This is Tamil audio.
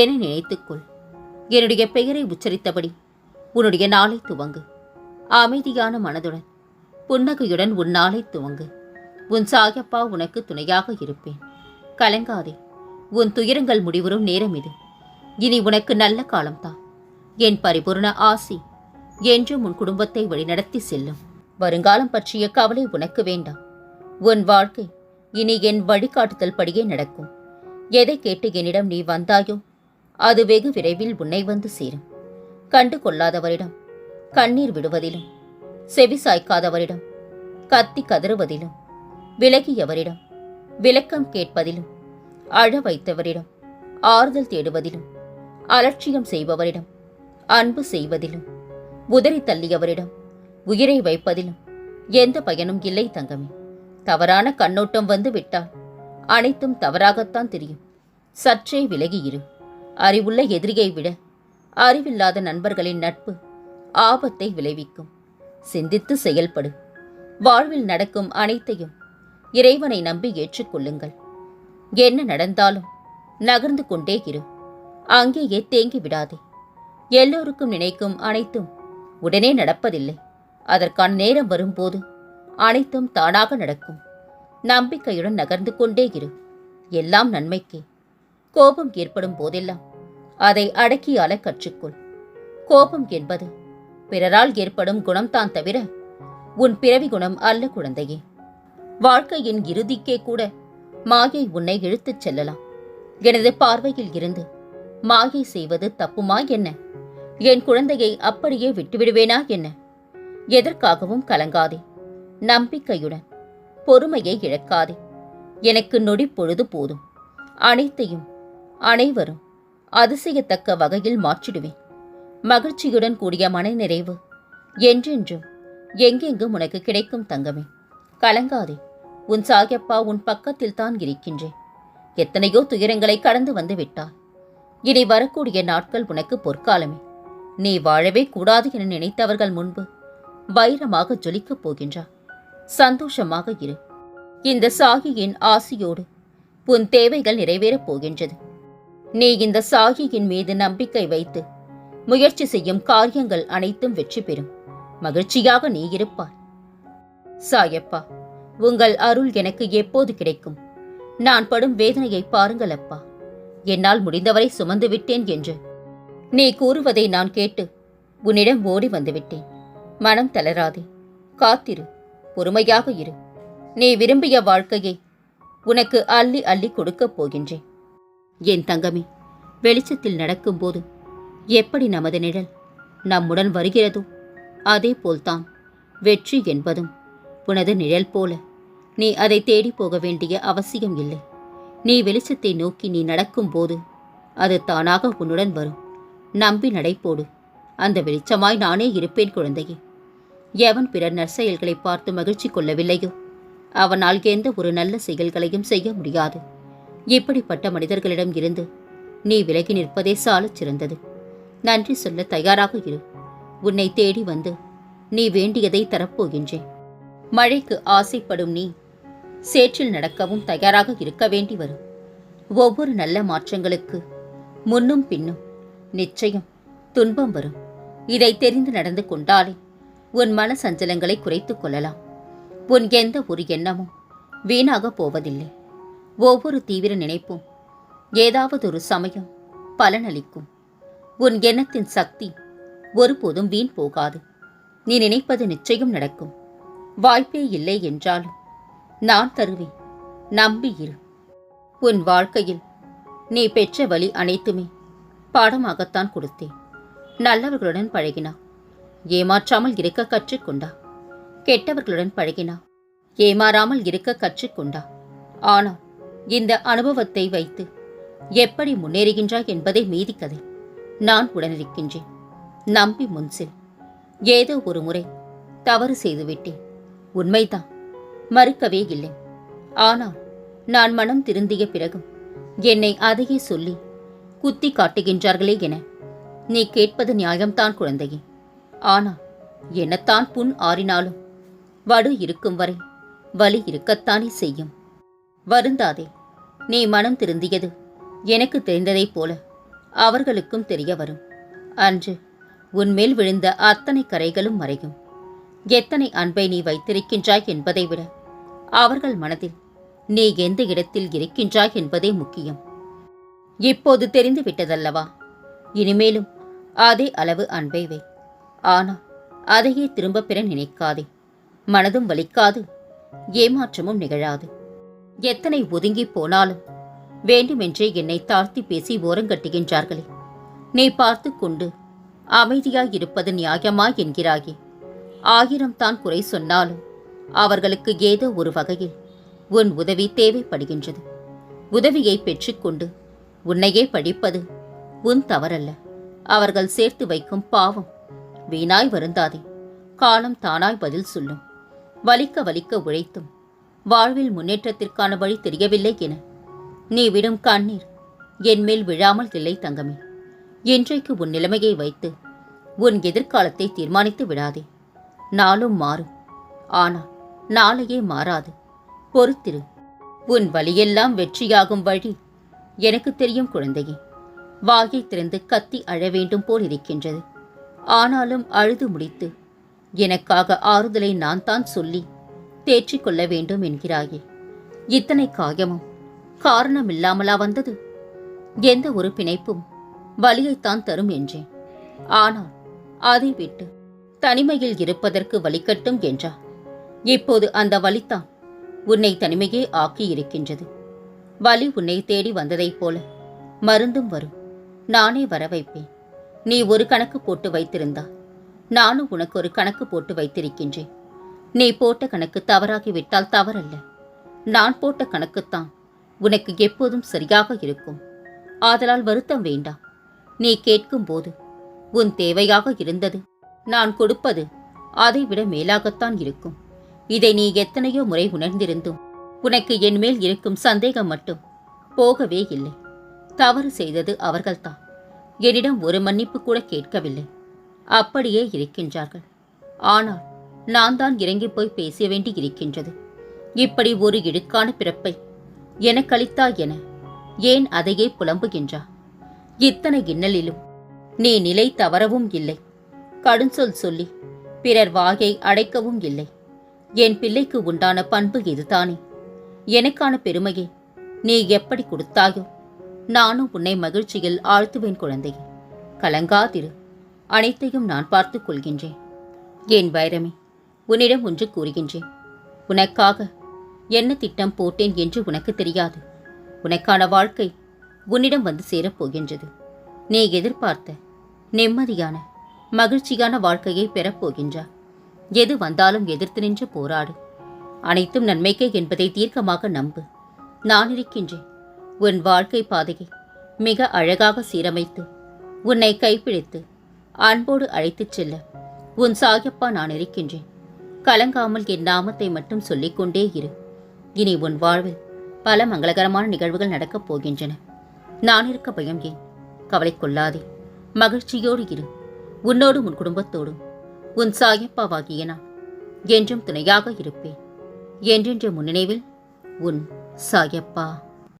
என்னை நினைத்துக்கொள். என்னுடைய பெயரை உச்சரித்தபடி உன்னுடைய நாளை துவங்கு. அமைதியான மனதுடன் புன்னகையுடன் உன் நாளை துவங்கு. உன் சாயப்பா உனக்கு துணையாக இருப்பேன். கலங்காதே உன் துயரங்கள் முடிவரும் நேரம் இது. இனி உனக்கு நல்ல காலம்தான் என் பரிபூர்ண ஆசி என்றும் உன் குடும்பத்தை வழிநடத்தி செல்லும். வருங்காலம் பற்றிய கவலை உனக்கு வேண்டாம். உன் வாழ்க்கை இனி என் வழிகாட்டுதல் படியே நடக்கும். எதை கேட்டு என்னிடம் நீ வந்தாயோ அது வெகு விரைவில் உன்னை வந்து சேரும். கண்டு கொள்ளாதவரிடம் கண்ணீர் விடுவதிலும் செவி சாய்க்காதவரிடம் கத்தி கதறுவதிலும் விலகியவரிடம் விளக்கம் கேட்பதிலும் அழ வைத்தவரிடம் ஆறுதல் தேடுவதிலும் அலட்சியம் செய்பவரிடம் அன்பு செய்வதிலும் உதறி தள்ளியவரிடம் உயிரை வைப்பதிலும் எந்த பயனும் இல்லை தங்கமே. தவறான கண்ணோட்டம் வந்து விட்டால் அனைத்தும் தவறாகத்தான் தெரியும். சற்றே விலகி இரு அறிவுள்ள எதிரியை விட அறிவில்லாத நண்பர்களின் நட்பு ஆபத்தை விளைவிக்கும். சிந்தித்து செயல்படு. வாழ்வில் நடக்கும் அனைத்தையும் இறைவனை நம்பி ஏற்றுக்கொள்ளுங்கள். என்ன நடந்தாலும் நகர்ந்து கொண்டே இரு. அங்கேயே தேங்கி விடாதே. எல்லோருக்கும் நினைக்கும் அனைத்தும் உடனே நடப்பதில்லை. அதற்கான நேரம் வரும்போது அனைத்தும் தானாக நடக்கும். நம்பிக்கையுடன் நகர்ந்து கொண்டே இரு. எல்லாம் நன்மைக்கே. கோபம் ஏற்படும் போதெல்லாம் அதை அடக்கியால கற்றுக்கொள். கோபம் என்பது பிறரால் ஏற்படும் குணம்தான் தவிர உன் பிறவி குணம் அல்ல குழந்தையே. வாழ்க்கையின் இறுதிக்கே கூட மாயை உன்னை இழுத்துச் செல்லலாம். எனது பார்வையில் இருந்து மாயை செய்வது தப்புமா என்ன? என் குழந்தையை அப்படியே விட்டுவிடுவேனா என்ன? எதற்காகவும் கலங்காதே. நம்பிக்கையுடன் பொறுமையை இழக்காதே. எனக்கு நொடி பொழுது போதும். அனைத்தையும் அனைவரும் அதிசயத்தக்க வகையில் மாற்றிடுவேன். மகிழ்ச்சியுடன் கூடிய மனநிறைவு என்றென்றும் எங்கெங்கும் உனக்கு கிடைக்கும் தங்கமே. கலங்காதே உன் சாயப்பா உன் பக்கத்தில் தான் இருக்கின்றேன். எத்தனையோ துயரங்களை கடந்து வந்து விட்டாய். இனி வரக்கூடிய நாட்கள் உனக்கு பொற்காலமே. நீ வாழவே கூடாது என நினைத்தவர்கள் முன்பு வைரமாக ஜொலிக்கப் போகின்றார் சந்தோஷமாக இரு. இந்த சாகியின் ஆசியோடு உன் தேவைகள் நிறைவேறப் போகின்றது. நீ இந்த சாகியின் மீது நம்பிக்கை வைத்து முயற்சி செய்யும் காரியங்கள் அனைத்தும் வெற்றி பெறும். மகிழ்ச்சியாக நீ இருப்பாய். சாயப்பா உங்கள் அருள் எனக்கு எப்போது கிடைக்கும்? நான் படும் வேதனையை பாருங்கள் அப்பா என்னால் முடிந்தவரை சுமந்து விட்டேன் என்று. நீ கூறுவதை நான் கேட்டு உன்னிடம் ஓடி வந்துவிட்டேன். மனம் தளராதே. காத்திரு. பொறுமையாக இரு. நீ விரும்பிய வாழ்க்கையை உனக்கு அள்ளி அள்ளி கொடுக்கப் போகின்றேன். என் தங்கமே வெளிச்சத்தில் நடக்கும்போது எப்படி நமது நிழல் நம்முடன் வருகிறதோ அதே போல்தான் வெற்றி என்பதும் உனது நிழல் போல நீ அதை தேடி போக வேண்டிய அவசியம் இல்லை. நீ வெளிச்சத்தை நோக்கி நீ நடக்கும்போது அது தானாக உன்னுடன் வரும். நம்பி நடைபோடு அந்த வெளிச்சமாய் நானே இருப்பேன் குழந்தையே. எவன் பிறர் நற்செயல்களை பார்த்து மகிழ்ச்சி கொள்ளவில்லையோ அவனால் எந்த ஒரு நல்ல செயல்களையும் செய்ய முடியாது. இப்படிப்பட்ட மனிதர்களிடம் இருந்து நீ விலகி நிற்பதே சாலச் சிறந்தது. நன்றி சொல்ல தயாராக இரு. உன்னை தேடி வந்து நீ வேண்டியதை தரப்போகின்றேன். மழைக்கு ஆசைப்படும் நீ சேற்றில் நடக்கவும் தயாராக இருக்க வேண்டி வரும். ஒவ்வொரு நல்ல மாற்றங்களுக்கு முன்னும் பின்னும் நிச்சயம் துன்பம் வரும். இதை தெரிந்து நடந்து கொண்டாலே உன் மன சஞ்சலங்களை குறைத்துக் கொள்ளலாம். உன் எந்த ஒரு எண்ணமும் வீணாக போவதில்லை. ஒவ்வொரு தீவிர நினைப்பும் ஏதாவது ஒரு சமயம் பலனளிக்கும். உன் எண்ணத்தின் சக்தி ஒருபோதும் வீண் போகாது. நீ நினைப்பது நிச்சயம் நடக்கும். வாய்ப்பே இல்லை என்றாலும் நான் தருவேன். நம்பியிரு உன் வாழ்க்கையில் நீ பெற்ற வழி அனைத்துமே பாடமாகத்தான் கொடுத்தேன். நல்லவர்களுடன் பழகினா ஏமாற்றாமல் இருக்க கற்றுக்கொண்டா. கெட்டவர்களுடன் பழகினா ஏமாறாமல் இருக்க கற்றுக்கொண்டா. ஆனால் இந்த அனுபவத்தை வைத்து எப்படி முன்னேறுகின்றாய் என்பதை மீதி கதை. நான் உடனிருக்கின்றேன். நம்பி முன்சில் ஏதோ ஒரு முறை தவறு செய்துவிட்டேன். உண்மைதான். மறுக்கவே இல்லை. ஆனால் நான் மனம் திருந்திய பிறகும் என்னை அதையே சொல்லி குத்தி காட்டுகின்றார்களே என நீ கேட்பது நியாயம்தான் குழந்தையே. ஆனால் என்னத்தான் புண் ஆறினாலும் வடு இருக்கும் வரை வலி இருக்கத்தானே செய்யும். வருந்தாதே நீ மனம் திருந்தியது எனக்கு தெரிந்ததைப் போல அவர்களுக்கும் தெரிய வரும். அன்று உன்மேல் விழுந்த அத்தனை கரைகளும் மறையும். எத்தனை அன்பை நீ வைத்திருக்கின்றாய் என்பதை விட அவர்கள் மனதில் நீ எந்த இடத்தில் இருக்கின்றாய் என்பதே முக்கியம். இப்போது தெரிந்து விட்டதல்லவா? இனிமேலும் அதே அளவு அன்பை வை. ஆனால் அதையே திரும்பப் பெற நினைக்காதே. மனதும் வலிக்காது ஏமாற்றமும் நிகழாது. எத்தனை ஒதுங்கி போனாலும் வேண்டுமென்றே என்னை தாழ்த்தி பேசி ஓரங்கட்டுகின்றார்களே. நீ பார்த்து கொண்டு அமைதியாயிருப்பது நியாயமா என்கிறாயே. ஆயிரம் தான் குறை சொன்னாலும் அவர்களுக்கு ஏதோ ஒரு வகையில் உன் உதவி தேவைப்படுகின்றது. உதவியை பெற்றுக்கொண்டு உன்னையே படிப்பது உன் தவறல்ல. அவர்கள் சேர்த்து வைக்கும் பாவம் வீணாய் வருந்தாதே. காலம் தானாய் பதில் சொல்லும். வலிக்க வலிக்க உழைத்தும் வாழ்வில் முன்னேற்றத்திற்கான வழி தெரியவில்லை என. நீ விடும் கண்ணீர் என்மேல் விழாமல் இல்லை தங்கமே. இன்றைக்கு உன் நிலைமையை வைத்து உன் எதிர்காலத்தை தீர்மானித்து விடாதே. நாளும் மாறும். ஆனால் நாளையே மாறாது. பொறுத்திரு. உன் வழியெல்லாம் வெற்றியாகும் வழி எனக்கு தெரியும் குழந்தையே. வாயை திறந்து கத்தி அழ வேண்டும் போல் இருக்கின்றது. ஆனாலும் அழுது முடித்து எனக்காக ஆறுதலை நான் தான் சொல்லி தேற்றிக் கொள்ள வேண்டும் என்கிறாயே. இத்தனை காயமும் காரணமில்லாமலா வந்தது? எந்த ஒரு பிணைப்பும் வலியைத்தான் தரும் என்றேன். ஆனால் அதை விட்டு தனிமையில் இருப்பதற்கு வலிக்கட்டும் என்றார் இப்போது அந்த வலித்தான் உன்னை தனிமையே ஆக்கி இருக்கின்றது. வலி உன்னை தேடி வந்ததைப் போல மருந்தும் வரும். நானே வர வைப்பேன். நீ ஒரு கணக்கு போட்டு வைத்திருந்தா. நானும் உனக்கு ஒரு கணக்கு போட்டு வைத்திருக்கின்றேன். நீ போட்ட கணக்கு தவறாகிவிட்டால் தவறல்ல. நான் போட்ட கணக்குத்தான் உனக்கு எப்போதும் சரியாக இருக்கும். ஆதலால் வருத்தம் வேண்டாம் நீ கேட்கும்போது உன் தேவையாக இருந்தது. நான் கொடுப்பது அதைவிட மேலாகத்தான் இருக்கும். இதை நீ எத்தனையோ முறை உணர்ந்திருந்தும் உனக்கு என் மேல் இருக்கும் சந்தேகம் மட்டும் போகவே இல்லை. தவறு செய்தது அவர்கள்தான். என்னிடம் ஒரு மன்னிப்பு கூட கேட்கவில்லை. அப்படியே இருக்கின்றார்கள். ஆனால் நான் தான் இறங்கி போய் பேச வேண்டி இருக்கின்றது இப்படி ஒரு இடுக்கான பிறப்பை எனக்களித்தா என ஏன் அதையே புலம்புகின்றா? இத்தனை இன்னலிலும் நீ நிலை தவறவும் இல்லை. கடுஞ்சொல் சொல்லி பிறர் வாயை அடைக்கவும் இல்லை. என் பிள்ளைக்கு உண்டான பண்பு இதுதானே? எனக்கான பெருமையை நீ எப்படி கொடுத்தாயோ? நானும் உன்னை மகிழ்ச்சியில் ஆழ்த்துவேன் குழந்தையே. கலங்காதிரு. அனைத்தையும் நான் பார்த்துக் கொள்கின்றேன். என் வைரமே உன்னிடம் ஒன்று கூறுகின்றேன். உனக்காக என்ன திட்டம் போட்டேன் என்று உனக்கு தெரியாது. உனக்கான வாழ்க்கை உன்னிடம் வந்து சேரப் போகின்றது. நீ எதிர்பார்த்த நிம்மதியான மகிழ்ச்சியான வாழ்க்கையை பெறப் போகின்றா எது வந்தாலும் எதிர்த்து நின்று போராடு. அனைத்தும் நன்மைக்கே என்பதை தீர்க்கமாக நம்பு. நான் இருக்கின்றேன். உன் வாழ்க்கை பாதையை மிக அழகாக சீரமைத்து உன்னை கைப்பிடித்து அன்போடு அழைத்துச் செல்ல உன் சாயப்பா நான் இருக்கின்றேன். கலங்காமல் என் நாமத்தை மட்டும் சொல்லிக்கொண்டே இரு. இனி உன் வாழ்வில் பல மங்களகரமான நிகழ்வுகள் நடக்கப் போகின்றன. நான் இருக்க பயம் ஏன்? கவலை கொள்ளாதே. மகிழ்ச்சியோடு இரு. உன்னோடும் உன் குடும்பத்தோடும். உன் சாயப்பாவாகிய நான் என்றும் துணையாக இருப்பேன். என்றென்ற முன்னினைவில் உன் சாயப்பா.